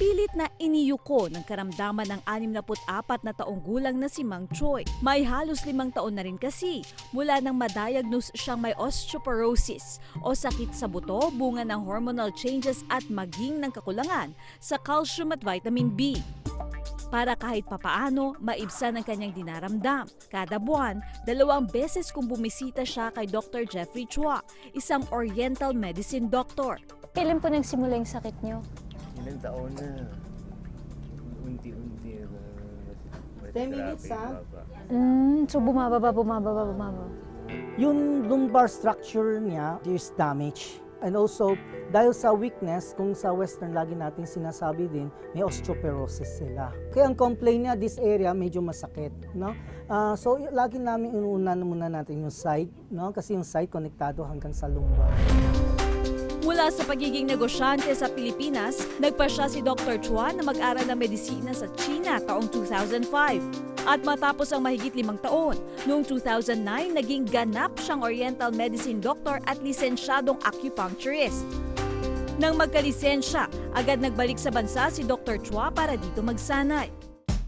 Pilit na iniyuko ng karamdaman ng 64 na taong gulang na si Mang Choi. May halos limang taon na rin kasi mula nang madiagnose siyang may osteoporosis o sakit sa buto bunga ng hormonal changes at maging ng kakulangan sa calcium at vitamin B. Para kahit papaano, maibsan ang kanyang dinaramdam. Kada buwan, dalawang beses kung bumisita siya kay Dr. Jeffrey Chua, isang oriental medicine doctor. Kailan po nagsimula yung sakit nyo? Ilang taon na. Unti-unti. Uh, 10 minutes, ha? Mm, so bumababa, bumababa, bumababa. Yung lumbar structure niya is damaged. And also, dahil sa weakness, kung sa western lagi natin sinasabi din, may osteoporosis sila. Kaya ang complaint niya, this area medyo masakit. No? Ah, so, lagi namin inuunan muna natin yung side, no? kasi yung side konektado hanggang sa lumbar. Mula sa pagiging negosyante sa Pilipinas, nagpa siya si Dr. Chua na mag-aral ng medisina sa China taong 2005. At matapos ang mahigit limang taon, noong 2009, naging ganap siyang Oriental Medicine Doctor at lisensyadong acupuncturist. Nang magkalisensya, agad nagbalik sa bansa si Dr. Chua para dito magsanay.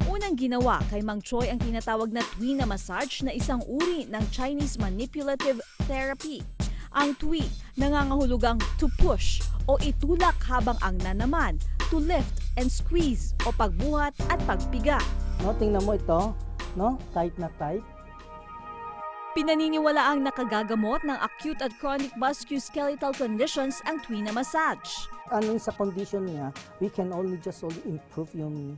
Unang ginawa kay Mang Choi ang tinatawag na Twi na massage na isang uri ng Chinese manipulative therapy. Ang Twi nangangahulugang to push o itulak habang ang na naman to lift and squeeze o pagbuhat at pagpiga. No? Tingnan mo ito, no? tight na tight. Pinaniniwala ang nakagagamot ng acute at chronic musculoskeletal conditions ang Twi na massage. ano sa condition niya, we can only just only improve yung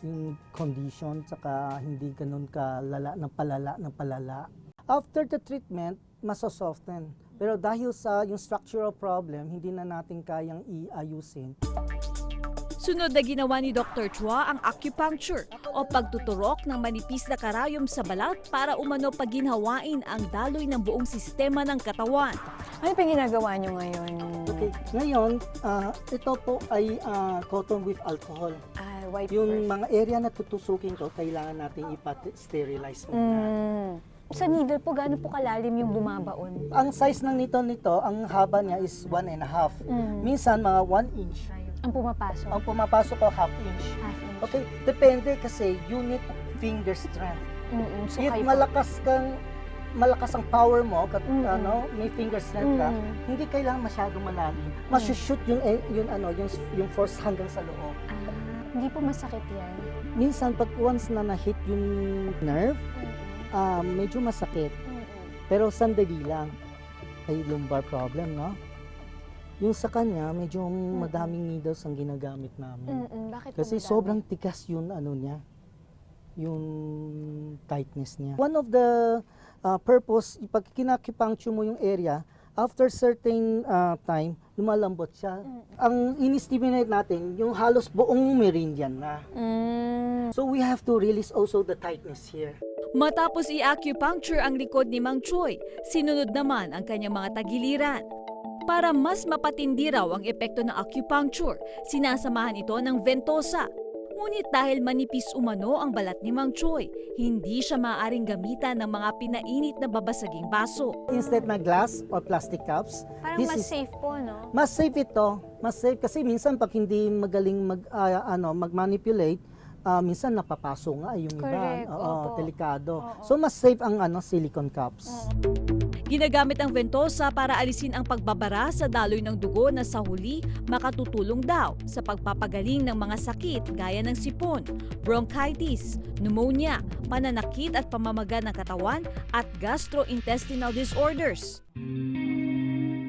yung condition saka hindi ganun ka lala ng palala ng palala. After the treatment, masosoften. Pero dahil sa yung structural problem, hindi na natin kayang iayusin. Sunod na ginawa ni Dr. Chua ang acupuncture o pagtuturok ng manipis na karayom sa balat para umano paginhawain ang daloy ng buong sistema ng katawan. Ano pa ginagawa nyo ngayon? Okay, ngayon, ah, ito po ay ah, cotton with alcohol. Ah, white Yung first. mga area na tutusukin ko, kailangan natin ipa-sterilize muna. Mm. Sa needle po, gaano po kalalim yung bumabaon? Ang size ng nito nito, ang haba niya is one and a half. Mm. Minsan mga one inch. Ang pumapasok? Ang pumapasok ko half inch. Half inch. Okay, depende kasi unit finger strength. Mm-mm. So, If malakas kang malakas ang power mo, kat, Mm. ano, may finger strength ka, Mm. hindi kailangan masyadong malalim. Masushoot yung eh, yung ano, yung yung force hanggang sa loob. Ah, hindi po masakit yan. Minsan pag once na na-hit yung nerve, ah, medyo masakit. Pero sandali lang. Ay lumbar problem, no? Yung sa kanya, medyo madaming needles ang ginagamit namin. Mm-mm. Bakit po Kasi madami? sobrang tigas yung ano niya, yung tightness niya. One of the uh, purpose, pag kinakipuncture mo yung area, after certain uh, time, lumalambot siya. Ang in-estimate natin, yung halos buong meridian na. Mm. So we have to release also the tightness here. Matapos i-acupuncture ang likod ni Mang Choi, sinunod naman ang kanyang mga tagiliran. Para mas mapatindi raw ang epekto ng acupuncture, sinasamahan ito ng ventosa. Ngunit dahil manipis umano ang balat ni Mang Choi, hindi siya maaaring gamitan ng mga pinainit na babasaging baso. Instead na glass or plastic cups, Parang this mas is safe po, no? mas safe ito. Mas safe kasi minsan pag hindi magaling mag ah, ano mag-manipulate, ah, minsan napapaso nga yung Correct, iba. Oo, opo. delikado. Oo. So mas safe ang ano silicone cups. Ginagamit ang ventosa para alisin ang pagbabara sa daloy ng dugo na sa huli makatutulong daw sa pagpapagaling ng mga sakit gaya ng sipon, bronchitis, pneumonia, pananakit at pamamaga ng katawan at gastrointestinal disorders.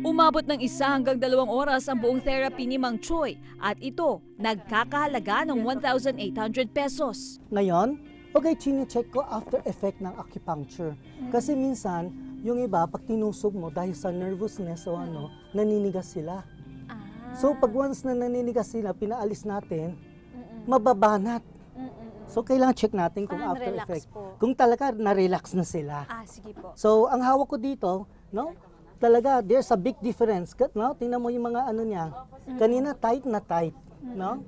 Umabot ng isa hanggang dalawang oras ang buong therapy ni Mang Choi at ito nagkakahalaga ng 1,800 pesos. Ngayon, okay, chine-check ko after effect ng acupuncture. Kasi minsan, yung iba, pag tinusog mo dahil sa nervousness o ano, naninigas sila. Ah. So pag once na naninigas sila, pinaalis natin, Mm-mm. mababanat. Mm-mm. So kailangan check natin kung Parang after relax effect. po. Kung talaga na-relax na sila. Ah, sige po. So, ang hawak ko dito, no? Talaga, there's a big difference. Ka- No? Tingnan mo yung mga ano niya. Kanina, tight na tight. No?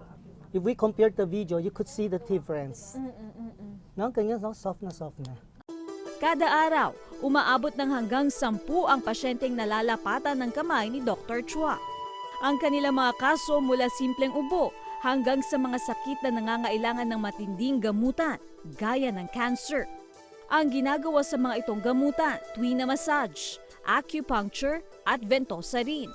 If we compare the video, you could see the difference. Mm-mm-mm. No? Kanya, no? soft na soft na. Kada araw, umaabot ng hanggang sampu ang pasyenteng nalalapatan ng kamay ni Dr. Chua. Ang kanilang mga kaso mula simpleng ubo hanggang sa mga sakit na nangangailangan ng matinding gamutan gaya ng cancer. Ang ginagawa sa mga itong gamutan, tuwina massage, acupuncture at ventosa rin.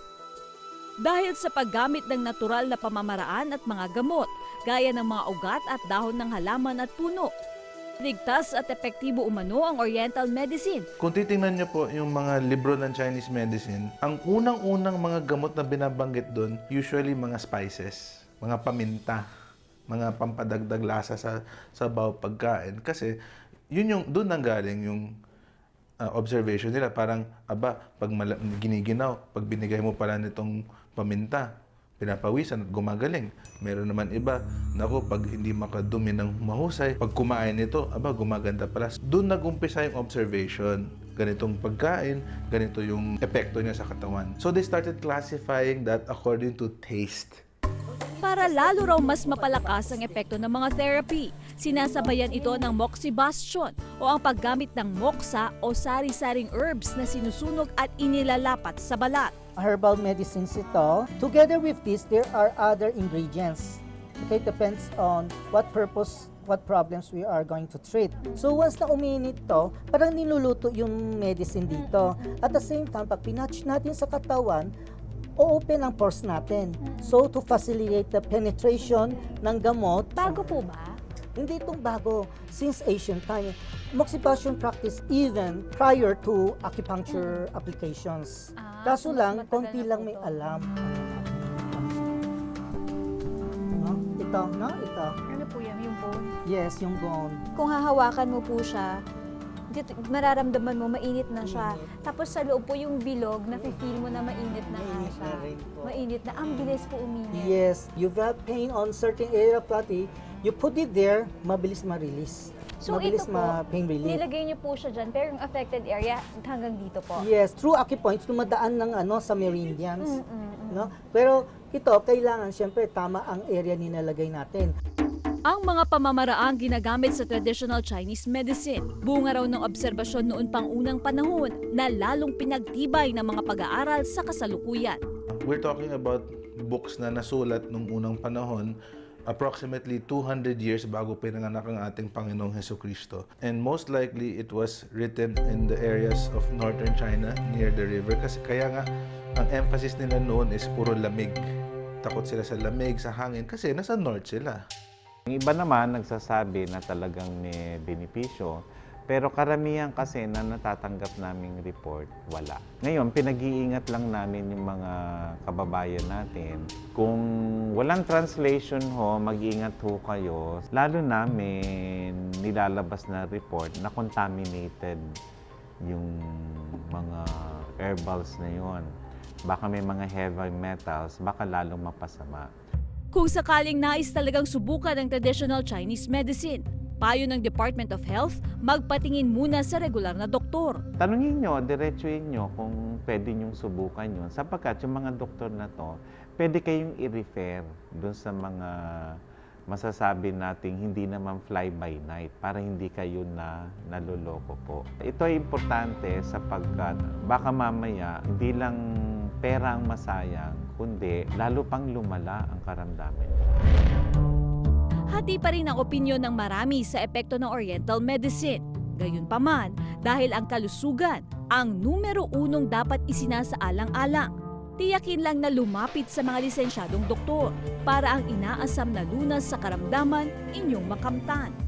Dahil sa paggamit ng natural na pamamaraan at mga gamot, gaya ng mga ugat at dahon ng halaman at puno. Ligtas at epektibo umano ang Oriental Medicine Kung titingnan niyo po yung mga libro ng Chinese medicine, ang unang-unang mga gamot na binabanggit doon, usually mga spices, mga paminta, mga pampadagdag lasa sa sa bawat pagkain. Kasi yun yung doon nanggaling yung uh, observation nila. Parang, aba, pag mala- giniginaw, pag binigay mo pala nitong paminta, pinapawisan at gumagaling. Meron naman iba, naku, pag hindi makadumi ng mahusay, pag kumain nito, aba, gumaganda pala. Doon nag-umpisa yung observation. Ganitong pagkain, ganito yung epekto niya sa katawan. So they started classifying that according to taste. para lalo raw mas mapalakas ang epekto ng mga therapy. Sinasabayan ito ng moxibustion o ang paggamit ng moxa o sari-saring herbs na sinusunog at inilalapat sa balat. Herbal medicines ito. Together with this, there are other ingredients. Okay, depends on what purpose, what problems we are going to treat. So once na uminit to, parang niluluto yung medicine dito. At the same time, pag pinatch natin sa katawan, o-open ang pores natin. So to facilitate the penetration ng gamot, Bago po ba? hindi itong bago. Since ancient time, moxibustion practice even prior to acupuncture applications. Ah, Kaso lang, konti lang may alam. No? Ito, no? Ito. Ano po yan, yung bone? Yes, yung bone. Kung hahawakan mo po siya, dito, mararamdaman mo, mainit na siya. Mainit. Tapos sa loob po yung bilog, nafe-feel mo na mainit na nga Mainit siya. na rin po. Mainit na. Ang bilis po uminit. Yes, you got pain on certain area of body, you put it there, mabilis ma-release. So mabilis ito po, ma-pain relief. nilagay niyo po siya dyan, pero yung affected area hanggang dito po. Yes, through acupoints, dumadaan ng ano sa meridians. Mm, mm, mm. No? Pero ito, kailangan siyempre tama ang area nilalagay natin. Ang mga pamamaraang ginagamit sa traditional Chinese medicine, bunga raw ng obserbasyon noon pang unang panahon na lalong pinagtibay ng mga pag-aaral sa kasalukuyan. We're talking about books na nasulat nung unang panahon approximately 200 years bago pinanganak ang ating Panginoong Heso Kristo. And most likely, it was written in the areas of northern China near the river. Kasi kaya nga, ang emphasis nila noon is puro lamig. Takot sila sa lamig, sa hangin, kasi nasa north sila. Yung iba naman nagsasabi na talagang may benepisyo, pero karamihan kasi na natatanggap naming report, wala. Ngayon, pinag-iingat lang namin yung mga kababayan natin. Kung walang translation ho, mag-iingat ho kayo. Lalo namin nilalabas na report na contaminated yung mga herbals na yon. Baka may mga heavy metals, baka lalong mapasama. Kung sakaling nais talagang subukan ang traditional Chinese medicine, payo ng Department of Health, magpatingin muna sa regular na doktor. Tanungin nyo, diretsuin nyo kung pwede nyong subukan yun. Sapagkat yung mga doktor na to, pwede kayong i-refer dun sa mga masasabi nating hindi naman fly by night para hindi kayo na naloloko po. Ito ay importante sapagkat baka mamaya hindi lang pera ang masayang, kundi lalo pang lumala ang karamdaman. Hati pa rin ang opinyon ng marami sa epekto ng Oriental Medicine. Gayunpaman, dahil ang kalusugan ang numero unong dapat isinasaalang-alang. Tiyakin lang na lumapit sa mga lisensyadong doktor para ang inaasam na lunas sa karamdaman inyong makamtan.